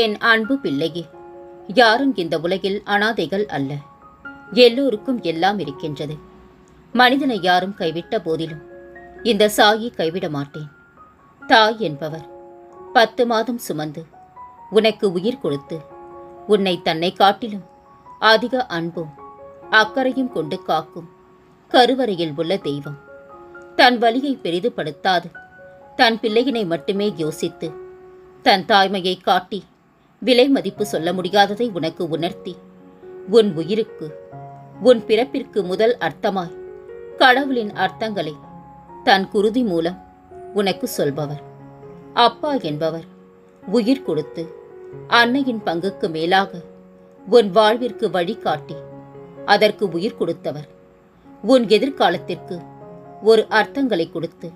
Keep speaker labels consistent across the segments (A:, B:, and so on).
A: என் அன்பு பிள்ளையே யாரும் இந்த உலகில் அனாதைகள் அல்ல. எல்லோருக்கும் எல்லாம் இருக்கின்றது. மனிதனை யாரும் கைவிட்ட போதிலும் இந்த சாயை கைவிட மாட்டேன். தாய் என்பவர் பத்து மாதம் சுமந்து உனக்கு உயிர் கொடுத்து உன்னை தன்னை காட்டிலும் அதிக அன்பும் அக்கறையும் கொண்டு காக்கும் கருவறையில் உள்ள தெய்வம். தன் வழியை பெரிதுபடுத்தாது தன் பிள்ளையினை மட்டுமே யோசித்து தன் தாய்மையை காட்டி விலை மதிப்பு சொல்ல முடியாததை உனக்கு உணர்த்தி. உன் உயிருக்கு உன் பிறப்பிற்கு முதல் அர்த்தமாய் கடவுளின் அர்த்தங்களை தன் குருதி மூலம் உனக்கு சொல்பவர். அப்பா என்பவர் உயிர் கொடுத்து அன்னையின் பங்குக்கு மேலாக உன் வாழ்விற்கு வழிகாட்டி அதற்கு உயிர் கொடுத்தவர். உன் எதிர்காலத்திற்கு ஒரு அர்த்தங்களை கொடுத்து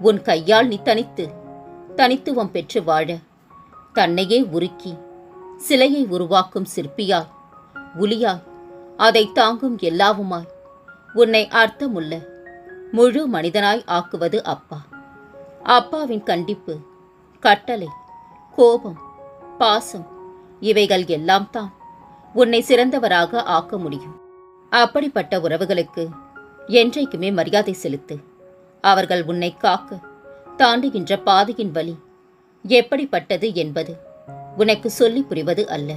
A: உன் கையால் நீ தனித்து தனித்துவம் பெற்று வாழ தன்னையே உருக்கி சிலையை உருவாக்கும் சிற்பியாய் உளியாய் அதை தாங்கும் எல்லாவுமாய் உன்னை அர்த்தமுள்ள முழு மனிதனாய் ஆக்குவது அப்பா. அப்பாவின் கண்டிப்பு கட்டளை கோபம் பாசம் இவைகள் எல்லாம் தான் உன்னை சிறந்தவராக ஆக்க முடியும். அப்படிப்பட்ட உறவுகளுக்கு என்றைக்குமே மரியாதை செலுத்து. அவர்கள் உன்னை காக்க தாண்டுகின்ற பாதையின் வழி எப்படிப்பட்டது என்பது உனக்கு சொல்லி புரிவது அல்ல.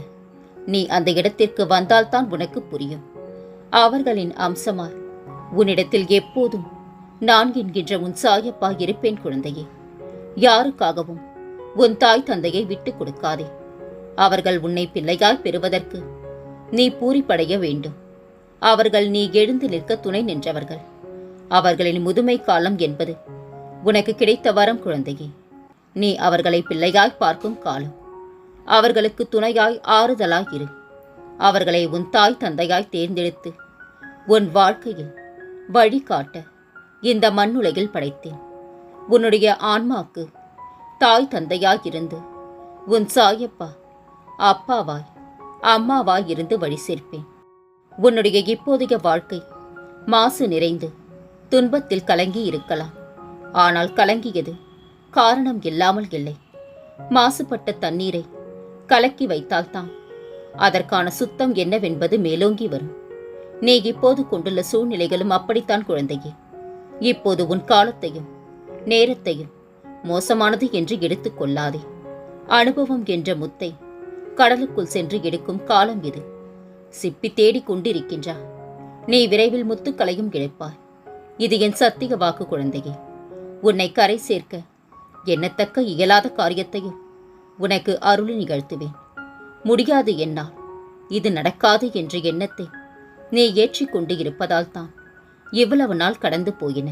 A: நீ அந்த இடத்திற்கு வந்தால்தான் உனக்கு புரியும். அவர்களின் அம்சமாய் உன்னிடத்தில் எப்போதும் நான் என்கின்ற உன் சாயப்பா இருப்பேன் குழந்தையே. யாருக்காகவும் உன் தாய் தந்தையை விட்டுக் கொடுக்காதே. அவர்கள் உன்னை பிள்ளையாய் பெறுவதற்கு நீ பூரிப்படைய வேண்டும். அவர்கள் நீ எழுந்து நிற்க துணை நின்றவர்கள். அவர்களின் முதுமை காலம் என்பது உனக்கு கிடைத்த வரம் குழந்தையே. நீ அவர்களை பிள்ளையாய் பார்க்கும் காலம். அவர்களுக்கு துணையாய் ஆறுதலாய் இரு அவர்களை உன் தாய் தந்தையாய் தேர்ந்தெடுத்து உன் வாழ்க்கையில் வழிகாட்ட இந்த மண்ணுலகில் படைத்தேன். உன்னுடைய ஆன்மாக்கு தாய் தந்தையாய் இருந்து உன் சாயப்பா அப்பாவாய் அம்மாவாய் இருந்து வழி சேர்ப்பேன். உன்னுடைய இப்போதைய வாழ்க்கை மாசு நிறைந்து துன்பத்தில் கலங்கி இருக்கலாம். ஆனால் கலங்கியது காரணம் இல்லாமல் இல்லை. மாசுபட்ட தண்ணீரை கலக்கி வைத்தால்தான் அதற்கான சுத்தம் என்னவென்பது மேலோங்கி வரும். நீ இப்போது கொண்டுள்ள சூழ்நிலைகளும் அப்படித்தான் குழந்தையே. இப்போது உன் காலத்தையும் நேரத்தையும் மோசமானது என்று எடுத்துக் கொள்ளாதே. அனுபவம் என்ற முத்தை கடலுக்குள் சென்று எடுக்கும் காலம் இது. சிப்பி தேடிக் கொண்டிருக்கின்றா. நீ விரைவில் முத்துக்களையும் கிடைப்பாய் இது என் சத்திய வாக்கு குழந்தையே. உன்னை கரை சேர்க்க எண்ணத்தக்க இயலாத காரியத்தையும் உனக்கு அருள் நிகழ்த்துவேன். முடியாது என்னால் இது நடக்காது என்ற எண்ணத்தை நீ ஏற்றிக்கொண்டு இருப்பதால் தான் இவ்வளவு நாள் கடந்து போயின.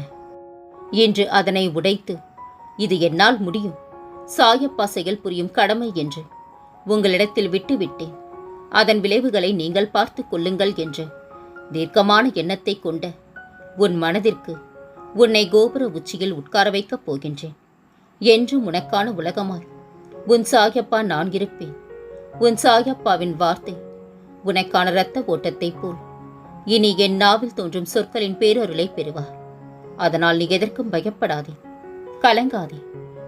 A: இன்று அதனை உடைத்து இது என்னால் முடியும். சாயப்பா செயல் புரியும் கடமை என்று உங்களிடத்தில் விட்டுவிட்டேன். அதன் விளைவுகளை நீங்கள் பார்த்துக் கொள்ளுங்கள் என்று தீர்க்கமான எண்ணத்தை கொண்ட உன் மனதிற்கு உன்னை கோபுர உச்சியில் உட்கார வைக்கப் போகின்றேன். என்றும் உனக்கான உலகமாய். உன் சாயப்பா நான் இருப்பேன். உன் சாயப்பாவின் வார்த்தை உனக்கான இரத்த ஓட்டத்தைப் போல். இனி என் நாவில் தோன்றும் சொற்களின் பேரருளை பெறுவார் அதனால் நீ எதற்கும் பயப்படாதே. கலங்காதே.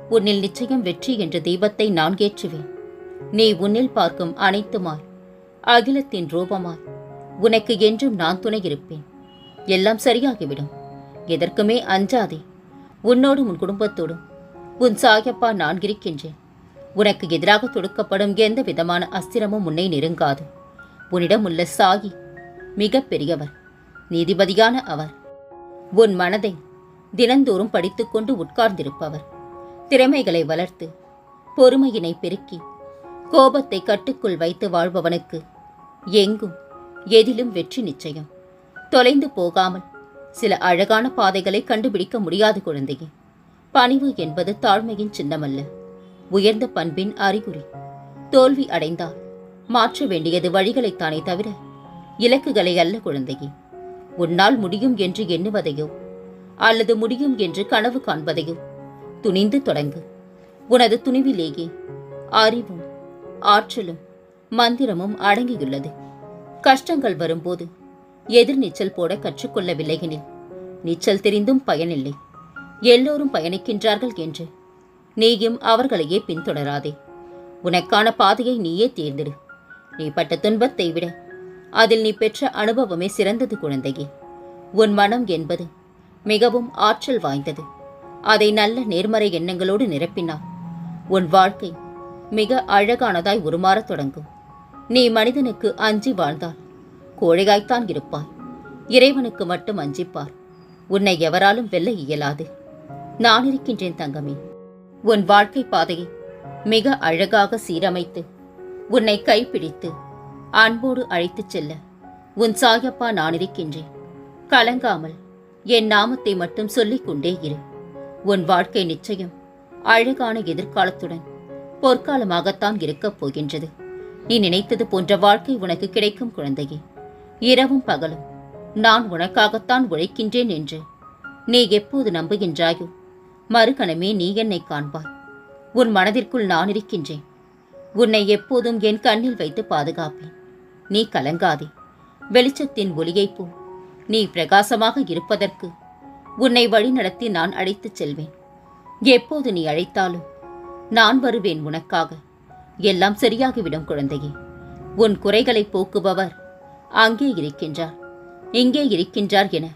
A: உன்னில் நிச்சயம் வெற்றி என்ற தெய்வத்தை நான் ஏற்றுவேன். நீ உன்னில் பார்க்கும் அனைத்துமாய். அகிலத்தின் ரூபமாய். உனக்கு என்றும் நான் துணை இருப்பேன். எல்லாம் சரியாகிவிடும். எதற்குமே அஞ்சாதே. உன்னோடும் உன் குடும்பத்தோடும் உன் சாயப்பா நான் இருக்கின்றேன். உனக்கு எதிராக தொடுக்கப்படும் எந்த விதமான அஸ்திரமும் உன்னை நெருங்காது. உன்னிடம் உள்ள சாயி மிக பெரியவர் நீதிபதியான அவர். உன் மனதை தினந்தோறும் படித்துக்கொண்டு உட்கார்ந்திருப்பவர். திறமைகளை வளர்த்து பொறுமையினை பெருக்கி கோபத்தை கட்டுக்குள் வைத்து வாழ்பவனுக்கு எங்கும் எதிலும் வெற்றி நிச்சயம். தொலைந்து போகாமல் சில அழகான பாதைகளை கண்டுபிடிக்க முடியாது குழந்தையே. பணிவு என்பது தாழ்மையின் சின்னமல்ல. உயர்ந்த பண்பின் அறிகுறி. தோல்வி அடைந்தால் மாற்ற வேண்டியது வழிகளைத்தானே தவிர இலக்குகளை அல்ல குழந்தையே. உன்னால் முடியும் என்று எண்ணுவதையோ அல்லது முடியும் என்று கனவு காண்பதையோ துணிந்து தொடங்கு. உனது துணிவிலேயே அறிவும் ஆற்றலும் மந்திரமும் அடங்கியுள்ளது. கஷ்டங்கள் வரும்போது எதிர்நீச்சல் போட கற்றுக்கொள்ளவில்லை எனில் நீச்சல் தெரிந்தும் பயனில்லை. எல்லோரும் பயணிக்கின்றார்கள் என்று. நீயும் அவர்களையே பின்தொடராதே. உனக்கான பாதையை நீயே தேர்ந்தெடு. நீ பட்ட துன்பத்தை விட அதில் நீ பெற்ற அனுபவமே சிறந்தது குழந்தையே. உன் மனம் என்பது மிகவும் ஆற்றல் வாய்ந்தது. அதை நல்ல நேர்மறை எண்ணங்களோடு நிரப்பினார். உன் வாழ்க்கை மிக அழகானதாய் உருமாறத் தொடங்கும். நீ மனிதனுக்கு அஞ்சி வாழ்ந்தால் கோழையாய்த்தான் இருப்பாய். இறைவனுக்கு மட்டும் அஞ்சிப்பார். உன்னை எவராலும் வெல்ல இயலாது. நான் இருக்கின்றேன் தங்கமே. உன் வாழ்க்கை பாதையை மிக அழகாக சீரமைத்து உன்னை கைப்பிடித்து அன்போடு அழைத்துச் செல்ல உன் சாயப்பா நான் இருக்கின்றேன். கலங்காமல் என் நாமத்தை மட்டும் சொல்லிக் கொண்டே இரு. உன் வாழ்க்கை நிச்சயம் அழகான எதிர்காலத்துடன் பொற்காலமாகத்தான் இருக்கப் போகின்றது. நீ நினைத்தது போன்ற வாழ்க்கை உனக்கு கிடைக்கும் குழந்தையே. இரவும் பகலும் நான் உனக்காகத்தான் உழைக்கின்றேன் என்று நீ எப்போது நம்புகின்றாயோ மறுகணமே நீ என்னை காண்பாய். உன் மனதிற்குள் நான் இருக்கின்றேன். உன்னை எப்போதும் என் கண்ணில் வைத்து பாதுகாப்பேன். நீ கலங்காதே. வெளிச்சத்தின் ஒளியைப் போல் நீ பிரகாசமாக இருப்பதற்கு உன்னை வழிநடத்தி நான் அழைத்துச் செல்வேன். எப்போது நீ அழைத்தாலும் நான் வருவேன் உனக்காக. எல்லாம் சரியாகிவிடும் குழந்தையே. உன் குறைகளை போக்குபவர் அங்கே இருக்கின்றார். இங்கே இருக்கின்றார் என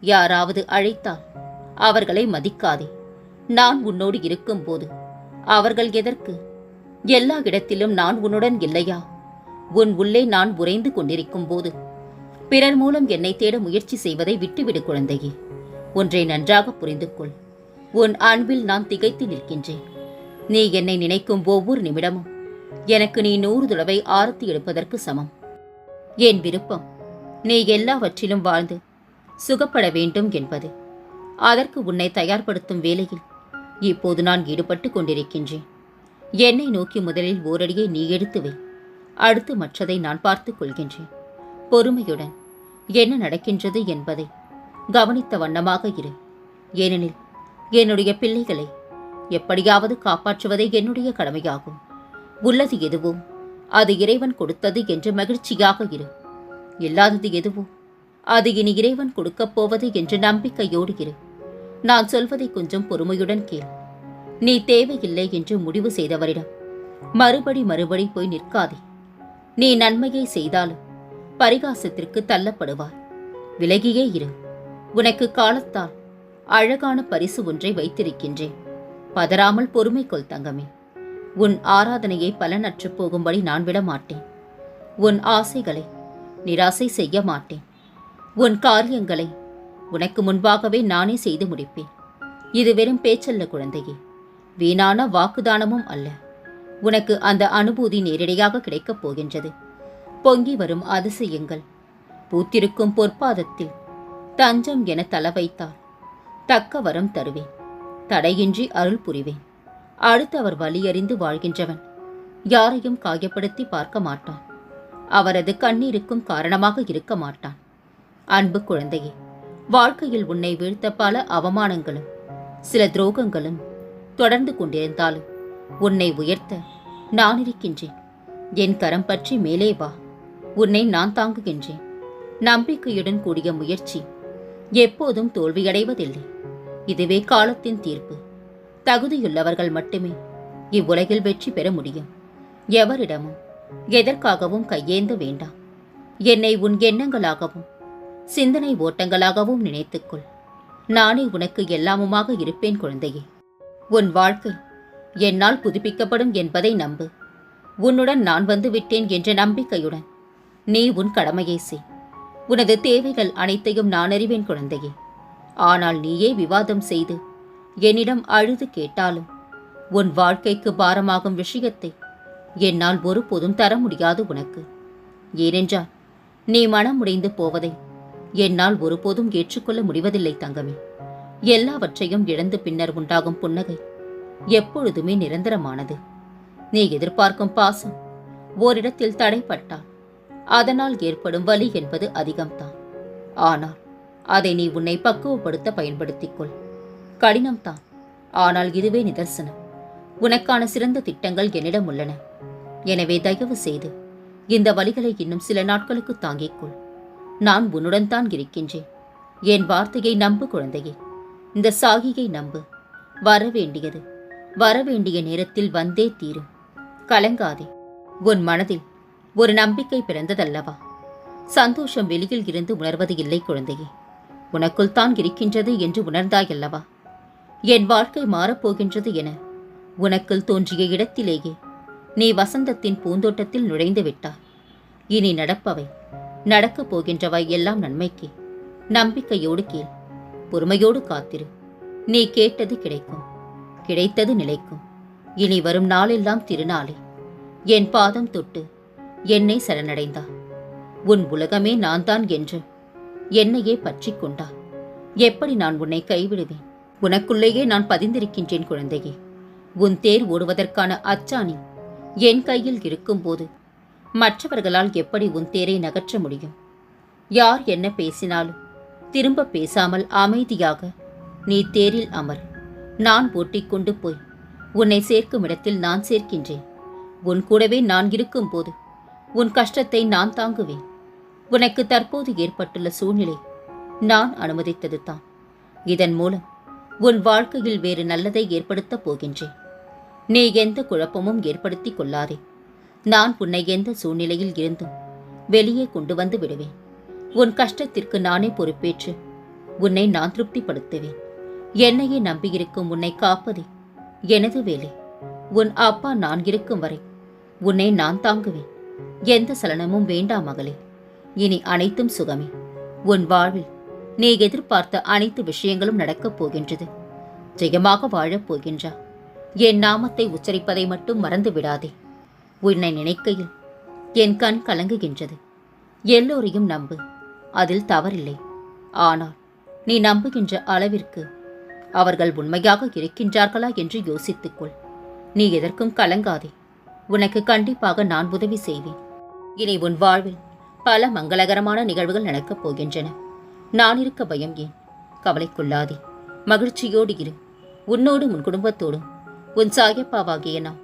A: யாராவது அழைத்தால் அவர்களை மதிக்காதே. நான் உன்னோடு இருக்கும்போது. அவர்கள் எதற்கு? எல்லா இடத்திலும் நான் உன்னுடன் இல்லையா? உன் உள்ளே நான் உறைந்து கொண்டிருக்கும் போது பிறர் மூலம் என்னை தேட முயற்சி செய்வதை விட்டுவிடு குழந்தையே. ஒன்றை நன்றாக புரிந்து கொள் உன் அன்பில் நான் திகைத்து நிற்கின்றேன். நீ என்னை நினைக்கும் ஒவ்வொரு நிமிடமும் எனக்கு நீ நூறு தடவை ஆரத்தி எடுப்பதற்கு சமம். என் விருப்பம் நீ எல்லாவற்றிலும் வாழ்ந்து சுகப்பட வேண்டும் என்பது. அதற்கு உன்னை தயார்படுத்தும் வேலையில் இப்போது நான் ஈடுபட்டு கொண்டிருக்கின்றேன். என்னை நோக்கி முதலில் ஓரடியை நீ எடுத்து வை. அடுத்து மற்றதை நான் பார்த்து கொள்கின்றேன். பொறுமையுடன் என்ன நடக்கின்றது என்பதை கவனித்த வண்ணமாக இரு. ஏனெனில் என்னுடைய பிள்ளைகளை எப்படியாவது காப்பாற்றுவதே என்னுடைய கடமையாகும். உள்ளது எதுவோ அது இறைவன் கொடுத்தது என்று மகிழ்ச்சியாக இரு. இல்லாதது எதுவோ அது இனி இறைவன் கொடுக்கப் போவது என்று நம்பிக்கையோடு இரு. நான் சொல்வதை கொஞ்சம் பொறுமையுடன் கேள். நீ தேவையில்லை என்று முடிவு செய்தவரிடம் மறுபடி மறுபடி போய் நிற்காதே. நீ நன்மையை செய்தாலும் பரிகாசத்திற்கு தள்ளப்படுவாய். விலகியே இரு. உனக்கு காலத்தால் அழகான பரிசு ஒன்றை வைத்திருக்கின்றேன். பதறாமல் பொறுமை கொள் தங்கமே. உன் ஆராதனையை பலனற்று போகும்படி நான் விட மாட்டேன் உன் ஆசைகளை நிராசை செய்ய மாட்டேன் உன் காரியங்களை உனக்கு முன்பாகவே நானே செய்து முடிப்பேன். இது வெறும் பேச்சல்ல குழந்தையே. வீணான வாக்குதானமும் அல்ல. உனக்கு அந்த அனுபூதி நேரடியாக கிடைக்கப் போகின்றது. பொங்கி வரும் அதிசயங்கள். பூத்திருக்கும் பொற்பாதத்தில் தஞ்சம் என தல வைத்தால் தக்க வரம் தருவேன். தடையின்றி அருள் புரிவேன். அடுத்தவர் வலியறிந்து வாழ்கின்றவன். யாரையும் காயப்படுத்தி பார்க்க மாட்டான். அவரது கண்ணீருக்கும் காரணமாக இருக்க மாட்டான். அன்பு குழந்தையே வாழ்க்கையில் உன்னை வீழ்த்த பல அவமானங்களும் சில துரோகங்களும் தொடர்ந்து கொண்டிருந்தாலும் உன்னை உயர்த்த நான் இருக்கின்றேன். என் கரம் பற்றி மேலே வா. உன்னை நான் தாங்குகின்றேன். நம்பிக்கையுடன் கூடிய முயற்சி எப்போதும் தோல்வியடைவதில்லை. இதுவே காலத்தின் தீர்ப்பு. தகுதியுள்ளவர்கள் மட்டுமே இவ்வுலகில் வெற்றி பெற முடியும். எவரிடமும் எதற்காகவும் கையேந்த வேண்டாம். என்னை உன் எண்ணங்களாகவும் சிந்தனை ஓட்டங்களாகவும் நினைத்துக்கொள். நானே உனக்கு எல்லாமுமாக இருப்பேன் குழந்தையே. உன் வாழ்க்கை என்னால் புதுப்பிக்கப்படும் என்பதை நம்பு. உன்னுடன் நான் வந்து விட்டேன் என்ற நம்பிக்கையுடன் நீ உன் கடமையை செய். உனது தேவைகள் அனைத்தையும் நான் அறிவேன் குழந்தையே. ஆனால் நீயே விவாதம் செய்து என்னிடம் அழுது கேட்டாலும் உன் வாழ்க்கைக்கு பாரமாகும் விஷயத்தை என்னால் ஒருபோதும் தர முடியாது உனக்கு. ஏனென்றால் நீ மனமுடைந்து போவதை என்னால் ஒருபோதும் ஏற்றுக்கொள்ள முடிவதில்லை தங்கமே. எல்லாவற்றையும் இழந்து பின்னர் உண்டாகும் புன்னகை எப்பொழுதுமே நிரந்தரமானது. நீ எதிர்பார்க்கும் பாசம் ஓரிடத்தில் தடைப்பட்டால் அதனால் ஏற்படும் வலி என்பது அதிகம்தான். ஆனால் அதை நீ உன்னை பக்குவப்படுத்த பயன்படுத்திக் கொள் கடினம்தான் ஆனால் இதுவே நிதர்சனம். உனக்கான சிறந்த திட்டங்கள் என்னிடம் உள்ளன. எனவே தயவு செய்து இந்த வழிகளை இன்னும் சில நாட்களுக்கு தாங்கிக் கொள் நான் உன்னுடன் தான் இருக்கின்றேன். என் வார்த்தையை நம்பு குழந்தையே. இந்த சாகியை நம்பு. வரவேண்டியது. வரவேண்டிய நேரத்தில் வந்தே தீரும். கலங்காதே. உன் மனதில் ஒரு நம்பிக்கை பிறந்ததல்லவா? சந்தோஷம் வெளியில் இருந்து உணர்வது இல்லை குழந்தையே. உனக்குள் தான் இருக்கின்றது என்று உணர்ந்தாயல்லவா? என் வாழ்க்கை மாறப்போகின்றது என உனக்குள் தோன்றிய இடத்திலேயே நீ வசந்தத்தின் பூந்தோட்டத்தில் நுழைந்து விட்டாய். இனி நடப்பவை நடக்கப் போகின்றவை எல்லாம் நன்மைக்கு. நம்பிக்கையோடு கேள். பொறுமையோடு காத்திரு. நீ கேட்டது கிடைக்கும். கிடைத்தது நிலைக்கும். இனி வரும் நாளெல்லாம் திருநாளே. என் பாதம் தொட்டு என்னை சரணடைந்தா. உன் உலகமே நான் தான் என்று என்னையே பற்றி கொண்டா. எப்படி நான் உன்னை கைவிடுவேன்? உனக்குள்ளேயே நான் பதிந்திருக்கின்றேன் குழந்தையே. உன் தேர் ஓடுவதற்கான அச்சாணி என் கையில் இருக்கும்போது மற்றவர்களால் எப்படி உன் தேரை நகற்ற முடியும்? யார் என்ன பேசினாலும் திரும்ப பேசாமல் அமைதியாக நீ தேரில் அமர். நான் ஓட்டிக்கொண்டு போய். உன்னை சேர்க்கும் இடத்தில் நான் சேர்க்கின்றேன். உன் கூடவே நான் இருக்கும்போது உன் கஷ்டத்தை நான் தாங்குவேன். உனக்கு தற்போது ஏற்பட்டுள்ள சூழ்நிலை நான் அனுமதித்தது தான். இதன் மூலம் உன் வாழ்க்கையில் வேறு நல்லதை ஏற்படுத்தப் போகின்றேன். நீ எந்த குழப்பமும் ஏற்படுத்திக் கொள்ளாதே. நான் உன்னை எந்த சூழ்நிலையில் இருந்தும் வெளியே கொண்டு வந்து விடுவேன். உன் கஷ்டத்திற்கு நானே பொறுப்பேற்று உன்னை நான் திருப்திப்படுத்துவேன். என்னையே நம்பியிருக்கும் உன்னை காப்பதே எனது வேலை. உன் அப்பா நான் இருக்கும் வரை உன்னை நான் தாங்குவேன். எந்த சலனமும் வேண்டாம் மகளே. இனி அனைத்தும் சுகமே. உன் வாழ்வில் நீ எதிர்பார்த்த அனைத்து விஷயங்களும் நடக்கப் போகின்றது. ஜெயமாக வாழப் போகின்றா. என் நாமத்தை உச்சரிப்பதை மட்டும் மறந்து விடாதே உன்னை நினைக்கையில் என் கண் கலங்குகின்றது. எல்லோரையும் நம்பு. அதில் தவறில்லை. ஆனால் நீ நம்புகின்ற அளவிற்கு அவர்கள் உண்மையாக இருக்கின்றார்களா என்று யோசித்துக்கொள். நீ எதற்கும் கலங்காதே. உனக்கு கண்டிப்பாக நான் உதவி செய்வேன். இனி உன் வாழ்வில் பல மங்களகரமான நிகழ்வுகள் நடக்கப் போகின்றன. நான் இருக்க பயம் ஏன்? கவலைக்குள்ளாதே. மகிழ்ச்சியோடு இரு. உன்னோடும் உன் குடும்பத்தோடும். உன் சாயப்பாவாகிய நான்